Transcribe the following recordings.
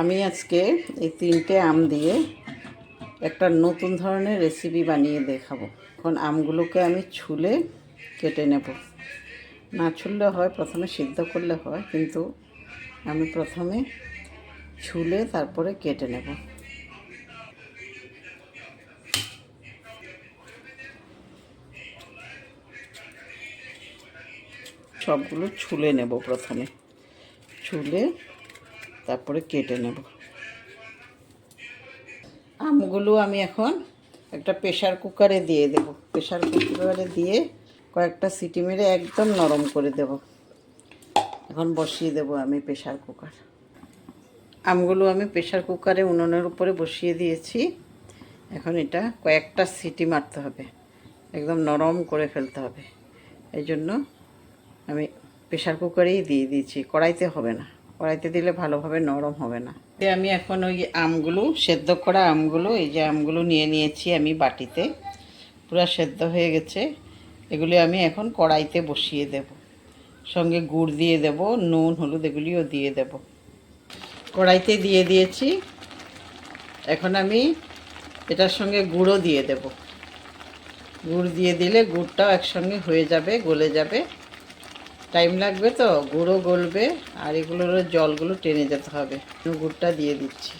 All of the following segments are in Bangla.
আমি আজকে এই তিনটে আম দিয়ে একটা নতুন ধরনের রেসিপি বানিয়ে দেখাবো। এখন আমগুলোকে আমি ছুলে কেটে নেব। না ছুললে হয়, প্রথমে সিদ্ধ করলে হয়, কিন্তু আমি প্রথমে ছুলে তারপরে কেটে নেব। সবগুলো ছুলে নেব প্রথমে। ছুলে তারপরে কেটে নেব। আমগুলো আমি এখন একটা প্রেশার কুকারে দিয়ে দেব। প্রেশার কুকারে দিয়ে কয়েকটা সিটি মেরে একদম নরম করে দেব। এখন বসিয়ে দেব আমি প্রেশার কুকার। আমগুলো আমি প্রেশার কুকারে উনুনের উপরে বসিয়ে দিয়েছি। এখন এটা কয়েকটা সিটি মারতে হবে। একদম নরম করে ফেলতে হবে। এই জন্য আমি প্রেশার কুকারেই দিয়ে দিয়েছি। কড়াইতে হবে না। কড়াইতে দিলে ভালোভাবে নরম হবে না। আমি এখন ওই আমগুলো, সেদ্ধ করা আমগুলো, এই যে আমগুলো নিয়ে নিয়েছি আমি বাটিতে, পুরো সেদ্ধ হয়ে গেছে। এগুলি আমি এখন কড়াইতে বসিয়ে দেব। সঙ্গে গুড় দিয়ে দেব, নুন, হলুদ, এগুলিও দিয়ে দেব। কড়াইতে দিয়ে দিয়েছি। এখন আমি এটার সঙ্গে গুঁড়ো দিয়ে দেব। গুড় দিয়ে দিলে গুড়টাও একসঙ্গে হয়ে যাবে, গলে যাবে। টাইম লাগবে তো, গুঁড়ো গলবে, আর এগুলোর জলগুলো টেনে যেতে হবে। গুড়টা দিয়ে দিচ্ছি।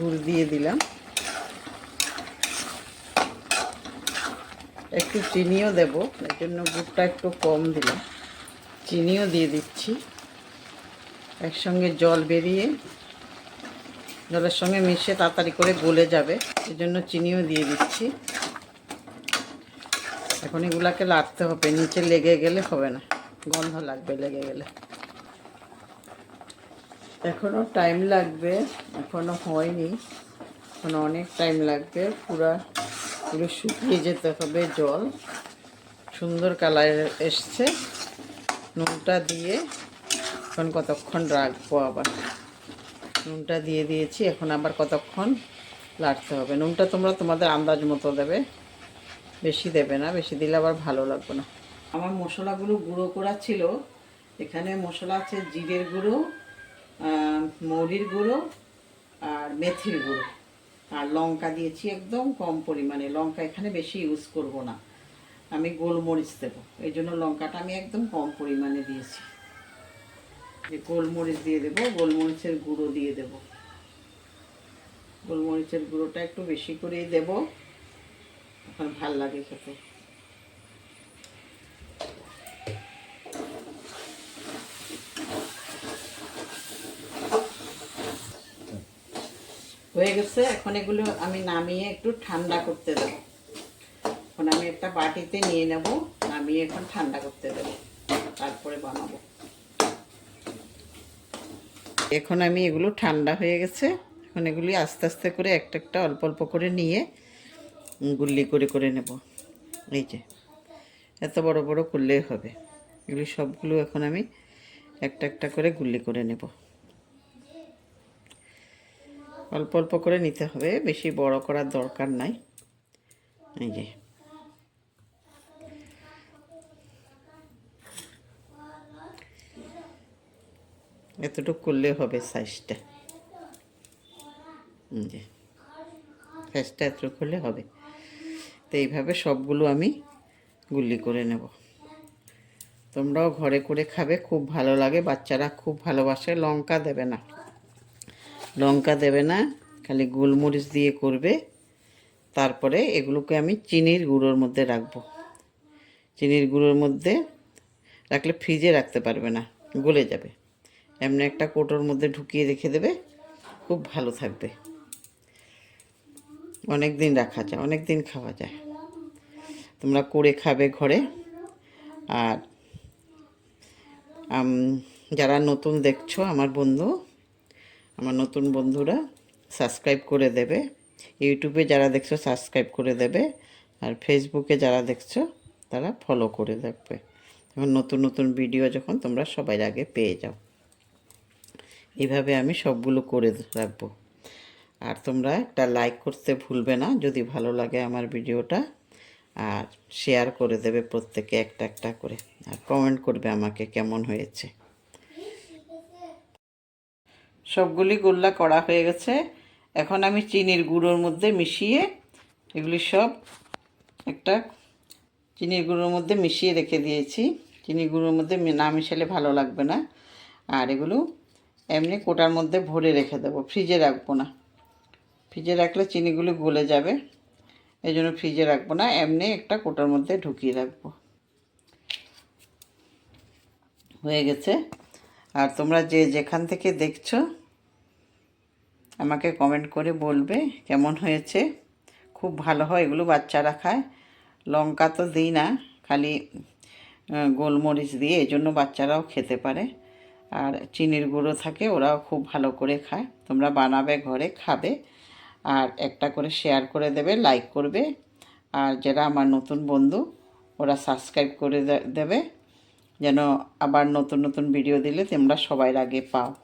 গুড় দিয়ে দিলাম। একটু চিনিও দেব, এর জন্য গুড়টা একটু কম দিলাম। চিনিও দিয়ে দিচ্ছি। একসঙ্গে জল বেরিয়ে জলের সঙ্গে মিশে তাড়াতাড়ি করে গলে যাবে এই জন্য চিনিও দিয়ে দিচ্ছি। এখন এগুলাকে লাগতে হবে, নিচে লেগে গেলে হবে না। গন্ধ লাগবে লেগে গেলে। এখনও টাইম লাগবে এখনও হয়নি। এখন অনেক টাইম লাগবে, পুরা, পুরো শুকিয়ে যেতে হবে জল। সুন্দর কালার এসছে। নুনটা দিয়ে এখন কতক্ষণ রাখব আবার? নুনটা দিয়ে দিয়েছি, এখন আবার কতক্ষণ লাড়তে হবে? নুনটা তোমরা তোমাদের আন্দাজ মতো দেবে। বেশি দেবে না, বেশি দিলে আবার ভালো লাগবে না। আমার মশলাগুলো গুঁড়ো করা ছিল। এখানে মশলা আছে জিরের গুঁড়ো মৌরির গুঁড়ো আর মেথির গুঁড়ো। আর লঙ্কা দিয়েছি একদম কম পরিমাণে। লঙ্কা এখানে বেশি ইউজ করব না। আমি গোলমরিচ দেবো। এই জন্য লঙ্কাটা আমি একদম কম পরিমাণে দিয়েছি। গোলমরিচ দিয়ে দেবো, গোলমরিচের গুঁড়ো দিয়ে দেবো। গোলমরিচের গুঁড়োটা একটু বেশি করেই দেবো। এখন ভালো লাগে খেতে। হয়ে গেছে, এখন এগুলো আমি নামিয়ে একটু ঠান্ডা করতে দেব। এখন আমি একটা বাটিতে নিয়ে নেব, নামিয়ে এখন ঠান্ডা করতে দেব, তারপরে বানাবো। এখন আমি এগুলো ঠান্ডা হয়ে গেছে, এখন এগুলি আস্তে আস্তে করে একটা একটা অল্প অল্প করে নিয়ে গুল্লি করে করে নেব। এই যে, এত বড় বড় করলেই হবে। এগুলি সবগুলো এখন আমি একটা একটা করে গুল্লি করে নেব। অল্প অল্প করে নিতে হবে, বেশি বড় করার দরকার নাই। এই যে, এতটুকু করলে হবে সাইজটা। সাইজটা এতটুকু করলে হবে। তো এইভাবে সবগুলো আমি গুল্লি করে নেব। তোমরাও ঘরে করে খাবে, খুব ভালো লাগে, বাচ্চারা খুব ভালোবাসে। লঙ্কা দেবে না। লঙ্কা দেবে না, খালি গোলমরিচ দিয়ে করবে। তারপরে এগুলোকে আমি চিনির গুঁড়োর মধ্যে রাখব। চিনির গুঁড়োর মধ্যে রাখলে ফ্রিজে রাখতে পারবে না, গলে যাবে। এমনি একটা কোটোর মধ্যে ঢুকিয়ে রেখে দেবে, খুব ভালো থাকবে। অনেক দিন রাখা যায় অনেক দিন খাওয়া যায়। তোমরা করে খাবে ঘরে। আর যারা নতুন দেখছ, আমার বন্ধু, আমার নতুন বন্ধুরা সাবস্ক্রাইব করে দেবে। ইউটিউবে যারা দেখছ সাবস্ক্রাইব করে দেবে। আর ফেসবুকে যারা দেখছ, তারা ফলো করে দেখবে এখন নতুন নতুন ভিডিও যখন তোমরা সবাই আগে পেয়ে যাও। এভাবে আমি সবগুলো করে রাখব। আর তোমরা একটা লাইক করতে ভুলবে না, যদি ভালো লাগে আমার ভিডিওটা, আর শেয়ার করে দেবে প্রত্যেকে একটা একটা করে, আর কমেন্ট করবে আমাকে কেমন হয়েছে। সবগুলি গোল্লা করা হয়ে গেছে। এখন আমি চিনির গুঁড়োর মধ্যে মিশিয়ে এগুলি সব একটা চিনির গুঁড়োর মধ্যে মিশিয়ে রেখে দিয়েছি। চিনি গুঁড়োর মধ্যে না মিশালে ভালো লাগবে না। আর এগুলো এমনি কোটার মধ্যে ভরে রেখে দেবো, ফ্রিজে রাখব না। ফ্রিজে রাখলে চিনিগুলো গলে যাবে। এই জন্য ফ্রিজে রাখব না, এমনি একটা কোটার মধ্যে ঢুকিয়ে রাখব। হয়ে গেছে। আর তোমরা যে যেখান থেকে দেখছ, আমাকে কমেন্ট করে বলবে কেমন হয়েছে। খুব ভালো হয়, এগুলো বাচ্চারা খায়। লঙ্কা তো দিই না, খালি গোলমরিচ দিয়ে, এই জন্য বাচ্চারাও খেতে পারে। আর চিনির গুঁড়ো থাকে, ওরাও খুব ভালো করে খায়। তোমরা বানাবে, ঘরে খাবে। আর একটা করে শেয়ার করে দেবে লাইক করবে। আর যারা আমার নতুন বন্ধু, ওরা সাবস্ক্রাইব করে দেবে। যেন আবার নতুন নতুন ভিডিও দিলে তোমরা সবাই আগে পাও।